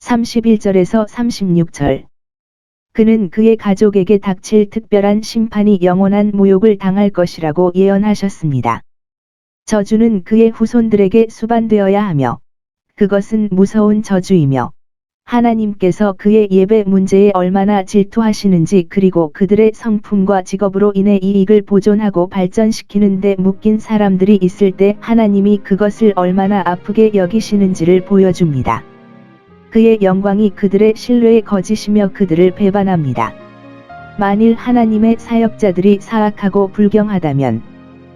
31절에서 36절. 그는 그의 가족에게 닥칠 특별한 심판이 영원한 모욕을 당할 것이라고 예언하셨습니다. 저주는 그의 후손들에게 수반되어야 하며, 그것은 무서운 저주이며, 하나님께서 그의 예배 문제에 얼마나 질투하시는지 그리고 그들의 성품과 직업으로 인해 이익을 보존하고 발전시키는 데 묶인 사람들이 있을 때 하나님이 그것을 얼마나 아프게 여기시는지를 보여줍니다. 그의 영광이 그들의 신뢰에 거짓이며 그들을 배반합니다. 만일 하나님의 사역자들이 사악하고 불경하다면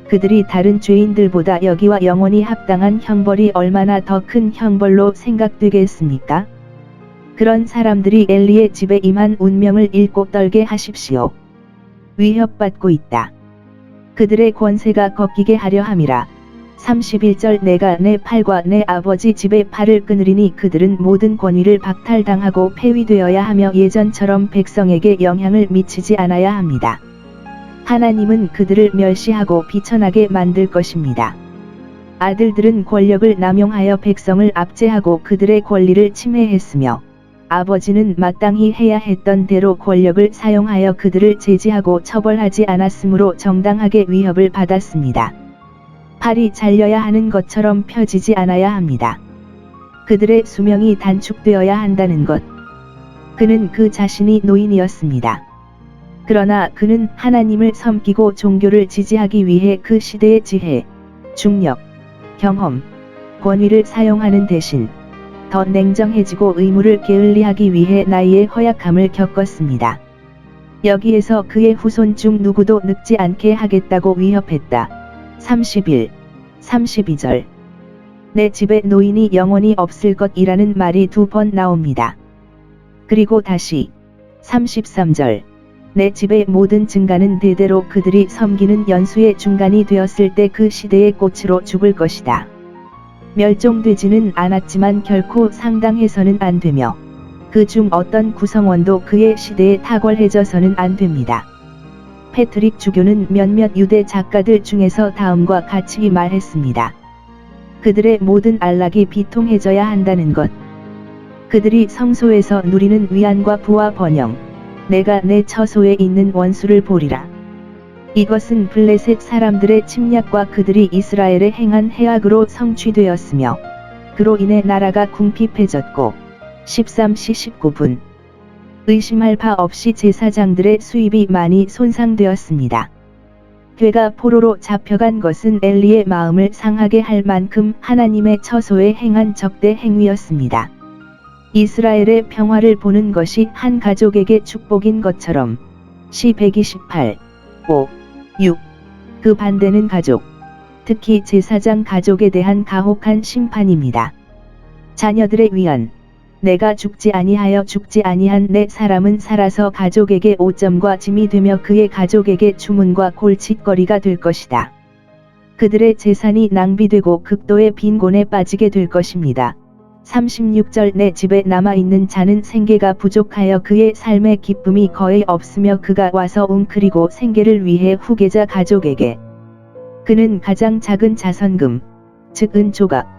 그들이 다른 죄인들보다 여기와 영원히 합당한 형벌이 얼마나 더 큰 형벌로 생각되겠습니까? 그런 사람들이 엘리의 집에 임한 운명을 잃고 떨게 하십시오. 위협받고 있다. 그들의 권세가 꺾이게 하려 함이라. 31절 내가 내 팔과 내 아버지 집의 팔을 끊으리니 그들은 모든 권위를 박탈당하고 폐위되어야 하며 예전처럼 백성에게 영향을 미치지 않아야 합니다. 하나님은 그들을 멸시하고 비천하게 만들 것입니다. 아들들은 권력을 남용하여 백성을 압제하고 그들의 권리를 침해했으며 아버지는 마땅히 해야 했던 대로 권력을 사용하여 그들을 제지하고 처벌하지 않았으므로 정당하게 위협을 받았습니다. 팔이 잘려야 하는 것처럼 펴지지 않아야 합니다. 그들의 수명이 단축되어야 한다는 것. 그는 그 자신이 노인이었습니다. 그러나 그는 하나님을 섬기고 종교를 지지하기 위해 그 시대의 지혜, 중력, 경험, 권위를 사용하는 대신 더 냉정해지고 의무를 게을리하기 위해 나이의 허약함을 겪었습니다. 여기에서 그의 후손 중 누구도 늙지 않게 하겠다고 위협했다. 31, 32절. 내 집에 노인이 영원히 없을 것이라는 말이 두 번 나옵니다. 그리고 다시 33절. 내 집의 모든 증가는 대대로 그들이 섬기는 연수의 중간이 되었을 때 그 시대의 꽃으로 죽을 것이다. 멸종되지는 않았지만 결코 상당해서는 안 되며 그중 어떤 구성원도 그의 시대에 탁월해져서는 안 됩니다. 패트릭 주교는 몇몇 유대 작가들 중에서 다음과 같이 말했습니다. 그들의 모든 안락이 비통해져야 한다는 것. 그들이 성소에서 누리는 위안과 부와 번영, 내가 내 처소에 있는 원수를 보리라. 이것은 블레셋 사람들의 침략과 그들이 이스라엘에 행한 해악으로 성취되었으며, 그로 인해 나라가 궁핍해졌고, 13시 19분. 의심할 바 없이 제사장들의 수입이 많이 손상되었습니다. 괴가 포로로 잡혀간 것은 엘리의 마음을 상하게 할 만큼 하나님의 처소에 행한 적대 행위였습니다. 이스라엘의 평화를 보는 것이 한 가족에게 축복인 것처럼 시 128, 5, 6. 그 반대는 가족, 특히 제사장 가족에 대한 가혹한 심판입니다. 자녀들의 위안, 내가 죽지 아니하여 죽지 아니한 내 사람은 살아서 가족에게 오점과 짐이 되며 그의 가족에게 주문과 골칫거리가 될 것이다. 그들의 재산이 낭비되고 극도의 빈곤에 빠지게 될 것입니다. 36절 내 집에 남아있는 자는 생계가 부족하여 그의 삶의 기쁨이 거의 없으며 그가 와서 웅크리고 생계를 위해 후계자 가족에게 그는 가장 작은 자선금, 즉 은조각,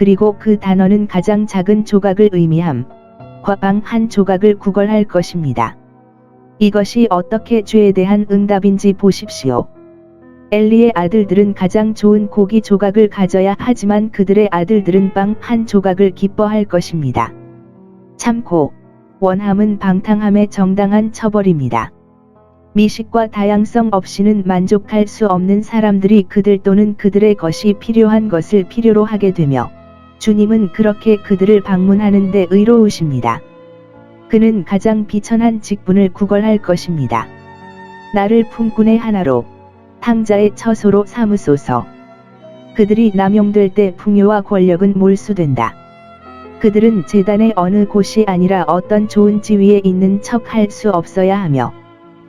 그리고 그 단어는 가장 작은 조각을 의미함, 과방 한 조각을 구걸할 것입니다. 이것이 어떻게 죄에 대한 응답인지 보십시오. 엘리의 아들들은 가장 좋은 고기 조각을 가져야 하지만 그들의 아들들은 빵 한 조각을 기뻐할 것입니다. 참고, 원함은 방탕함의 정당한 처벌입니다. 미식과 다양성 없이는 만족할 수 없는 사람들이 그들 또는 그들의 것이 필요한 것을 필요로 하게 되며, 주님은 그렇게 그들을 방문하는데 의로우십니다. 그는 가장 비천한 직분을 구걸할 것입니다. 나를 품꾼의 하나로, 탕자의 처소로 삼으소서. 그들이 남용될 때 풍요와 권력은 몰수된다. 그들은 재단의 어느 곳이 아니라 어떤 좋은 지위에 있는 척 할 수 없어야 하며,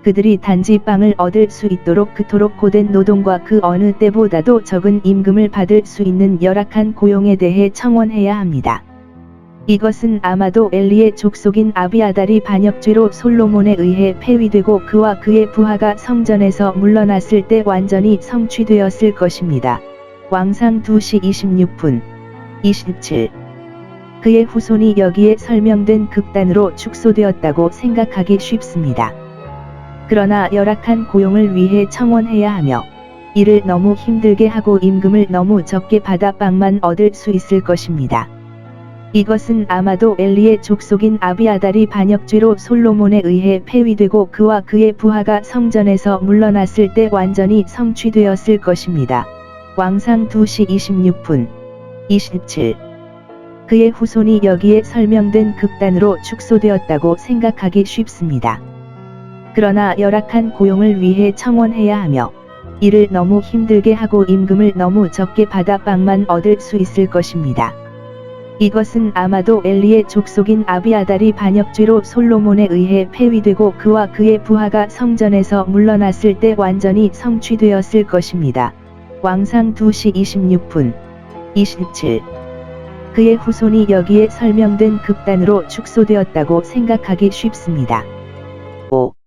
그들이 단지 빵을 얻을 수 있도록 그토록 고된 노동과 그 어느 때보다도 적은 임금을 받을 수 있는 열악한 고용에 대해 청원해야 합니다. 이것은 아마도 엘리의 족속인 아비아달이 반역죄로 솔로몬에 의해 폐위되고 그와 그의 부하가 성전에서 물러났을 때 완전히 성취되었을 것입니다. 왕상 2시 26분 27 그의 후손이 여기에 설명된 극단으로 축소되었다고 생각하기 쉽습니다. 그러나 열악한 고용을 위해 청원해야 하며 이를 너무 힘들게 하고 임금을 너무 적게 받아 빵만 얻을 수 있을 것입니다. 이것은 아마도 엘리의 족속인 아비아달이 반역죄로 솔로몬에 의해 폐위되고 그와 그의 부하가 성전에서 물러났을 때 완전히 성취되었을 것입니다. 왕상 2시 26분 27 그의 후손이 여기에 설명된 극단으로 축소되었다고 생각하기 쉽습니다. 그러나 열악한 고용을 위해 청원해야 하며 이를 너무 힘들게 하고 임금을 너무 적게 받아 빵만 얻을 수 있을 것입니다. 이것은 아마도 엘리의 족속인 아비아달이 반역죄로 솔로몬에 의해 폐위되고 그와 그의 부하가 성전에서 물러났을 때 완전히 성취되었을 것입니다. 왕상 2시 26분 27 그의 후손이 여기에 설명된 극단으로 축소되었다고 생각하기 쉽습니다. 5.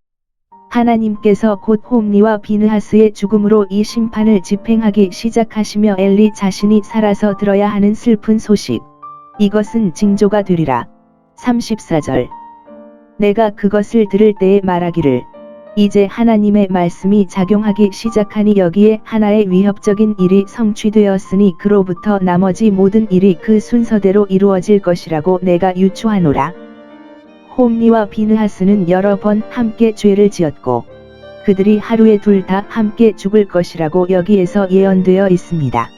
하나님께서 곧 홈리와 비느하스의 죽음으로 이 심판을 집행하기 시작하시며 엘리 자신이 살아서 들어야 하는 슬픈 소식. 이것은 징조가 되리라. 34절. 내가 그것을 들을 때에 말하기를 이제 하나님의 말씀이 작용하기 시작하니 여기에 하나의 위협적인 일이 성취되었으니 그로부터 나머지 모든 일이 그 순서대로 이루어질 것이라고 내가 유추하노라. 홈리와 비느하스는 여러 번 함께 죄를 지었고 그들이 하루에 둘 다 함께 죽을 것이라고 여기에서 예언되어 있습니다.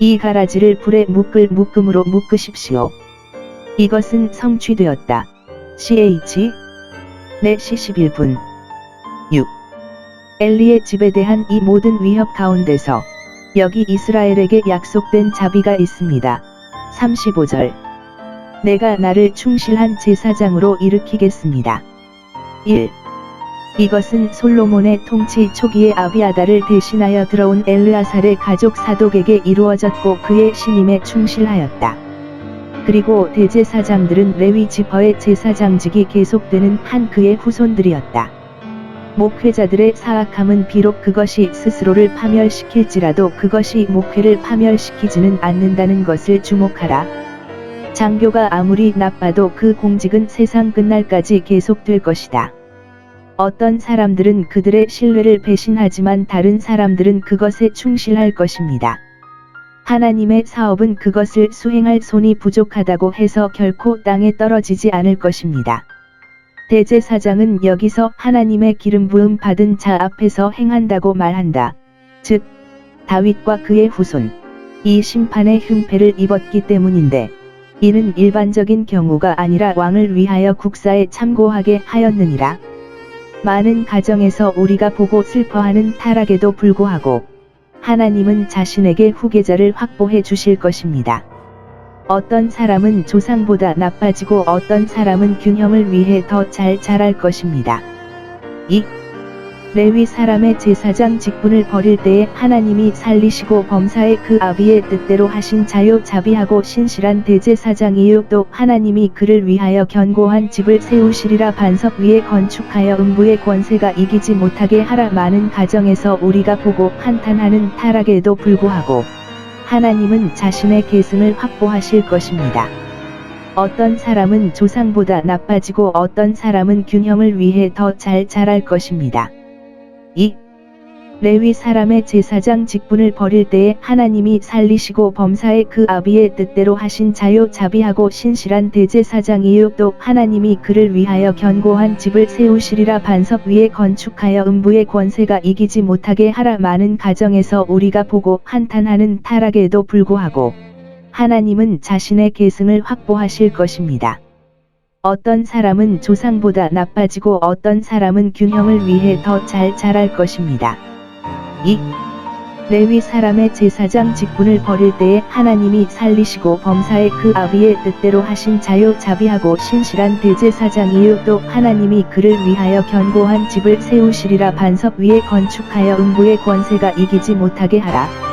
이 가라지를 불에 묶을 묶음으로 묶으십시오. 이것은 성취되었다. CH 내시 11분 6. 엘리의 집에 대한 이 모든 위협 가운데서 여기 이스라엘에게 약속된 자비가 있습니다. 35절 내가 나를 충실한 제사장으로 일으키겠습니다. 1. 이것은 솔로몬의 통치 초기에 아비아다를 대신하여 들어온 엘르아살의 가족 사독에게 이루어졌고 그의 신임에 충실하였다. 그리고 대제사장들은 레위 지퍼의 제사장직이 계속되는 한 그의 후손들이었다. 목회자들의 사악함은 비록 그것이 스스로를 파멸시킬지라도 그것이 목회를 파멸시키지는 않는다는 것을 주목하라. 장교가 아무리 나빠도 그 공직은 세상 끝날까지 계속될 것이다. 어떤 사람들은 그들의 신뢰를 배신하지만 다른 사람들은 그것에 충실할 것입니다. 하나님의 사업은 그것을 수행할 손이 부족하다고 해서 결코 땅에 떨어지지 않을 것입니다. 대제사장은 여기서 하나님의 기름 부음 받은 자 앞에서 행한다고 말한다. 즉, 다윗과 그의 후손, 이 심판의 흉패를 입었기 때문인데, 이는 일반적인 경우가 아니라 왕을 위하여 국사에 참고하게 하였느니라. 많은 가정에서 우리가 보고 슬퍼하는 타락에도 불구하고, 하나님은 자신에게 후계자를 확보해 주실 것입니다. 어떤 사람은 조상보다 나빠지고 어떤 사람은 균형을 위해 더 잘 자랄 것입니다. 2. 레위 사람의 제사장 직분을 버릴 때에 하나님이 살리시고 범사의 그 아비의 뜻대로 하신 자요 자비하고 신실한 대제사장이요 또 하나님이 그를 위하여 견고한 집을 세우시리라 반석 위에 건축하여 음부의 권세가 이기지 못하게 하라 많은 가정에서 우리가 보고 한탄하는 타락에도 불구하고 하나님은 자신의 계승을 확보하실 것입니다. 어떤 사람은 조상보다 나빠지고 어떤 사람은 균형을 위해 더 잘 자랄 것입니다. 2. 레위 사람의 제사장 직분을 버릴 때에 하나님이 살리시고 범사의 그 아비의 뜻대로 하신 자요 자비하고 신실한 대제사장이요 또 하나님이 그를 위하여 견고한 집을 세우시리라 반석 위에 건축하여 음부의 권세가 이기지 못하게 하라 많은 가정에서 우리가 보고 한탄하는 타락에도 불구하고 하나님은 자신의 계승을 확보하실 것입니다. 어떤 사람은 조상보다 나빠지고 어떤 사람은 균형을 위해 더 잘 자랄 것입니다. 2. 레위 사람의 제사장 직분을 버릴 때에 하나님이 살리시고 범사의 그 아비의 뜻대로 하신 자요 자비하고 신실한 대제사장이요 또 하나님이 그를 위하여 견고한 집을 세우시리라 반석 위에 건축하여 음부의 권세가 이기지 못하게 하라.